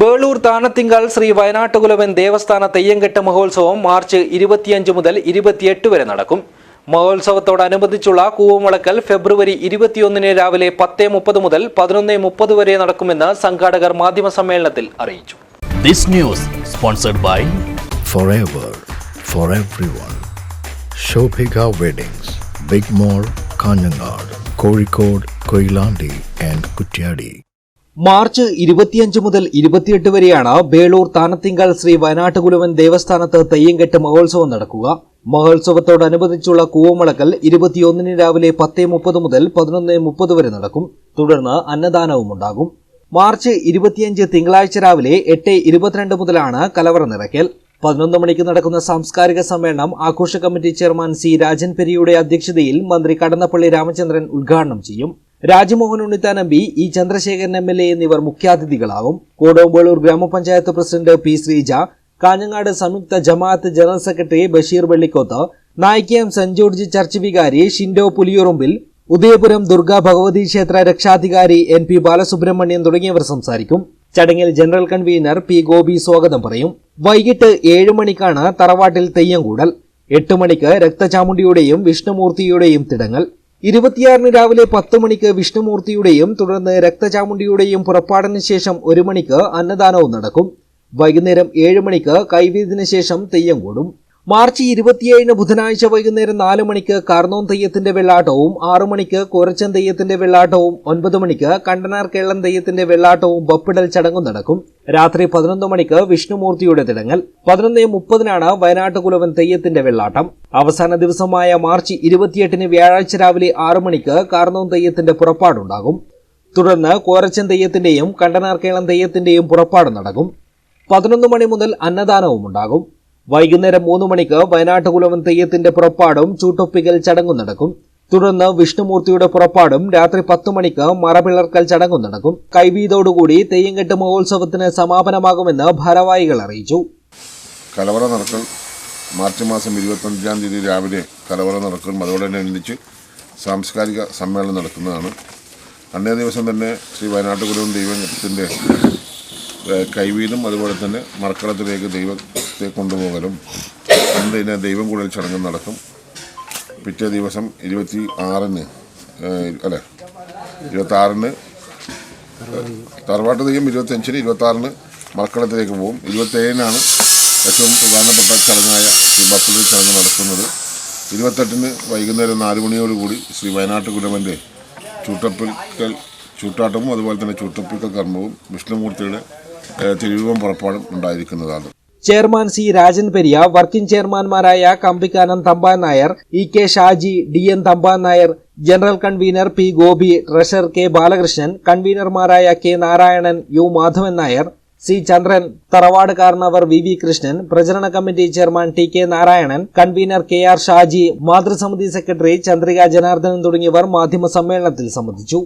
ബേളൂർ താനത്തിങ്കാൽ ശ്രീ വയനാട്ടുകുലവൻ ദേവസ്ഥാന തെയ്യംകെട്ട് മഹോത്സവം മാർച്ച് ഇരുപത്തിയഞ്ച് മുതൽ ഇരുപത്തിയെട്ട് വരെ നടക്കും മഹോത്സവത്തോടനുബന്ധിച്ചുള്ള കൂവമുളക്കൽ ഫെബ്രുവരി ഇരുപത്തിയൊന്നിന് രാവിലെ പത്ത് മുപ്പത് മുതൽ പതിനൊന്ന് മുപ്പത് വരെ നടക്കുമെന്ന് സംഘാടകർ മാധ്യമ സമ്മേളനത്തിൽ അറിയിച്ചു This news sponsored by forever for everyone. Shobhika Weddings, Big Mall, Kanyanad, Kozhikode, Koilandi and Kutyadi. March ഇരുപത്തിയഞ്ച് മുതൽ ഇരുപത്തിയെട്ട് വരെയാണ് ബേളൂർ താനത്തിങ്കാൽ ശ്രീ വയനാട്ടുകുലവൻ ദേവസ്ഥാനത്ത് തെയ്യംകെട്ട് മഹോത്സവം നടക്കുക. മഹോത്സവത്തോടനുബന്ധിച്ചുള്ള കൂവമുളക്കൽ ഇരുപത്തിയൊന്നിന് രാവിലെ പത്ത് മുപ്പത് മുതൽ പതിനൊന്ന് മുപ്പത് വരെ നടക്കും. തുടർന്ന് അന്നദാനവും ഉണ്ടാകും. മാർച്ച് ഇരുപത്തിയഞ്ച് തിങ്കളാഴ്ച രാവിലെ എട്ട് ഇരുപത്തിരണ്ട് മുതലാണ് കലവറ നിറയ്ക്കൽ. പതിനൊന്ന് മണിക്ക് നടക്കുന്ന സാംസ്കാരിക സമ്മേളനം ആഘോഷ കമ്മിറ്റി ചെയർമാൻ സി രാജൻ പെരിയുടെ അധ്യക്ഷതയിൽ മന്ത്രി കടന്നപ്പള്ളി രാമചന്ദ്രൻ ഉദ്ഘാടനം ചെയ്യും. Rajmohan Unnithan M P E Chandrasekharan M L A എന്നിവർ മുഖ്യാതിഥികളാകും. കോടോമ്പോളൂർ ഗ്രാമപഞ്ചായത്ത് പ്രസിഡന്റ് പി ശ്രീജ കാഞ്ഞങ്ങാട് സംയുക്ത ജമാഅത്ത് general secretary Basheer Vellikoth Nayikkayam saint George church വികാരി ഷിൻഡോ പുലിയുറുമ്പിൽ ഉദയപുരം ദുർഗാ ഭഗവതി ക്ഷേത്ര രക്ഷാധികാരി എൻ പി ബാലസുബ്രഹ്മണ്യൻ തുടങ്ങിയവർ സംസാരിക്കും. ചടങ്ങിൽ ജനറൽ കൺവീനർ പി ഗോപി സ്വാഗതം പറയും. വൈകിട്ട് ഏഴ് മണിക്കാണ് തറവാട്ടിൽ തെയ്യം കൂടൽ. എട്ട് മണിക്ക് രക്തചാമുണ്ടിയുടെയും വിഷ്ണുമൂർത്തിയുടെയും തിടങ്ങൽ. ഇരുപത്തിയാറിന് രാവിലെ പത്ത് മണിക്ക് വിഷ്ണുമൂർത്തിയുടെയും തുടർന്ന് രക്തചാമുണ്ടിയുടെയും പുറപ്പാടിന് ശേഷം ഒരു മണിക്ക് അന്നദാനവും നടക്കും. വൈകുന്നേരം ഏഴ് മണിക്ക് കൈവീതിന് ശേഷം തെയ്യം കൂടും. മാർച്ച് ഇരുപത്തിയേഴിന് ബുധനാഴ്ച വൈകുന്നേരം നാല് മണിക്ക് കർണോൻ തെയ്യത്തിന്റെ വെള്ളാട്ടവും ആറു മണിക്ക് കോരച്ചൻ തെയ്യത്തിന്റെ വെള്ളാട്ടവും ഒൻപത് മണിക്ക് കണ്ടനാർ കേളൻ തെയ്യത്തിന്റെ വെള്ളാട്ടവും ബപ്പിടൽ ചടങ്ങും നടക്കും. രാത്രി പതിനൊന്ന് മണിക്ക് വിഷ്ണുമൂർത്തിയുടെ തിടങ്ങൽ. പതിനൊന്ന് മുപ്പതിനാണ് വയനാട്ടുകുലവൻ തെയ്യത്തിന്റെ വെള്ളാട്ടം. അവസാന ദിവസമായ മാർച്ച് ഇരുപത്തിയെട്ടിന് വ്യാഴാഴ്ച രാവിലെ ആറു മണിക്ക് കാർണോൻ തെയ്യത്തിന്റെ പുറപ്പാടുണ്ടാകും. തുടർന്ന് കോരച്ചൻ തെയ്യത്തിന്റെയും കേളൻ തെയ്യത്തിന്റെയും പുറപ്പാട് നടക്കും. പതിനൊന്ന് മണി മുതൽ അന്നദാനവും ഉണ്ടാകും. വൈകുന്നേരം മൂന്ന് മണിക്ക് വയനാട്ടുകുലവൻ തെയ്യത്തിന്റെ പുറപ്പാടും ചൂട്ടൊപ്പിക്കൽ ചടങ്ങും നടക്കും. തുടർന്ന് വിഷ്ണുമൂർത്തിയുടെ പുറപ്പാടും രാത്രി പത്ത് മണിക്ക് മറപിളർക്കൽ ചടങ്ങും നടക്കും. കൈവീതോടുകൂടി തെയ്യംകെട്ട് മഹോത്സവത്തിന് സമാപനമാകുമെന്ന് ഭാരവാഹികൾ അറിയിച്ചു. കലവറ നടക്കൽ മാർച്ച് മാസം ഇരുപത്തഞ്ചാം തീയതി രാവിലെ കലവറ നടക്കൽ അതോടനുബന്ധിച്ച് സാംസ്കാരിക സമ്മേളനം നടക്കുന്നതാണ്. അന്നേ ദിവസം തന്നെ ശ്രീ വയനാട്ടുകുലവും ദൈവത്തിന്റെ കൈവീതും അതുപോലെ തന്നെ മറക്കളത്തിലേക്ക് ദൈവത്തെ കൊണ്ടുപോകലും അന്ന് തന്നെ ദൈവം കൂടൽ ചടങ്ങും നടക്കും പിറ്റേ ദിവസം ഇരുപത്തി ആറിന് അല്ലേ ഇരുപത്തി ആറിന് തറവാട്ട് തെയ്യം ഇരുപത്തി ആറിന് മറക്കളത്തിലേക്ക് പോകും. ഇരുപത്തേഴിനാണ് ഏറ്റവും പ്രധാനപ്പെട്ട ചടങ്ങായ ശ്രീ ബപ്പുലി ചടങ്ങ് നടക്കുന്നത് ഇരുപത്തെട്ടിന് വൈകുന്നേരം നാല് മണിയോടുകൂടി ശ്രീ വയനാട്ട് കുരുമന്റെ ചൂട്ടപ്പിക്കൽ ചൂട്ടാട്ടവും അതുപോലെ തന്നെ ചൂട്ടപ്പിക്കൽ കർമ്മവും വിഷ്ണുമൂർത്തിയുടെ തിരുവിപം പുറപ്പാടും ഉണ്ടായിരിക്കുന്നതാണ്. Chairman C Rajan Periya working ചെയർമാൻമാരായ Kambikkanam Thampan Nair E K Shaji D N Thampan Nair general convener P Gopi treasurer K Balakrishnan കൺവീനർമാരായ K Narayanan U Madhavan Nair C Chandran തറവാട് കാരണവർ വി വി കൃഷ്ണൻ പ്രചരണ committee chairman T K Narayanan convener K R Shaji മാതൃസമിതി secretary Chandrika Janardhanan തുടങ്ങിയവർ മാധ്യമ സമ്മേളനത്തിൽ സംബന്ധിച്ചു.